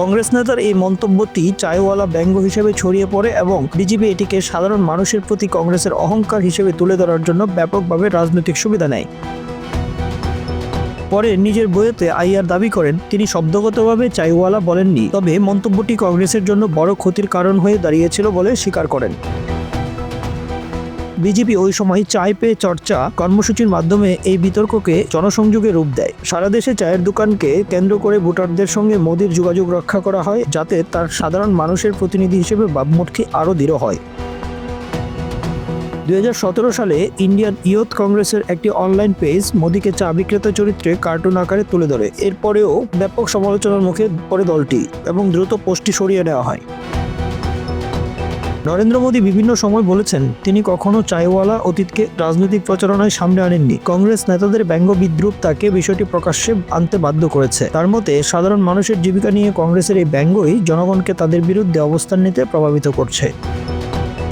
কংগ্রেস নেতার এই মন্তব্যটি চায়ওয়ালা ব্যঙ্গ হিসেবে ছড়িয়ে পড়ে এবং বিজেপি এটিকে সাধারণ মানুষের প্রতি কংগ্রেসের অহংকার হিসেবে তুলে ধরার জন্য ব্যাপকভাবে রাজনৈতিক সুবিধা নেয়। পরে নিজের বইয়েতে আইয়ার দাবি করেন, তিনি শব্দগতভাবে চাইওয়ালা বলেননি, তবে মন্তব্যটি কংগ্রেসের জন্য বড় ক্ষতির কারণ হয়ে দাঁড়িয়েছিল বলে স্বীকার করেন। বিজেপি ওই সময় চায় পে চর্চা কর্মসূচির মাধ্যমে এই বিতর্ককে জনসংযোগে রূপ দেয়। সারা দেশে চায়ের দোকানকে কেন্দ্র করে ভোটারদের সঙ্গে মোদির যোগাযোগ রক্ষা করা হয়, যাতে তার সাধারণ মানুষের প্রতিনিধি হিসেবে ভাবমূর্তি আরও দৃঢ় হয়। দু হাজার সতেরো সালে ইন্ডিয়ান ইয়ুথ কংগ্রেসের একটি অনলাইন পেজ মোদীকে চা বিক্রেতা চরিত্রে কার্টুন আকারে তুলে ধরে। এরপরেও ব্যাপক সমালোচনার মুখে পড়ে দলটি এবং দ্রুত পোস্টটি সরিয়ে নেওয়া হয়। নরেন্দ্র মোদী বিভিন্ন সময় বলেছেন, তিনি কখনো চাইওয়ালা অতীতকে রাজনৈতিক প্রচারণায় সামনে আনেননি। কংগ্রেস নেতাদের ব্যঙ্গ বিদ্রুপ তাকে বিষয়টি প্রকাশ্যে আনতে বাধ্য করেছে। তার মতে, সাধারণ মানুষের জীবিকা নিয়ে কংগ্রেসের এই ব্যঙ্গই জনগণকে তাদের বিরুদ্ধে অবস্থান নিতে প্রভাবিত করছে।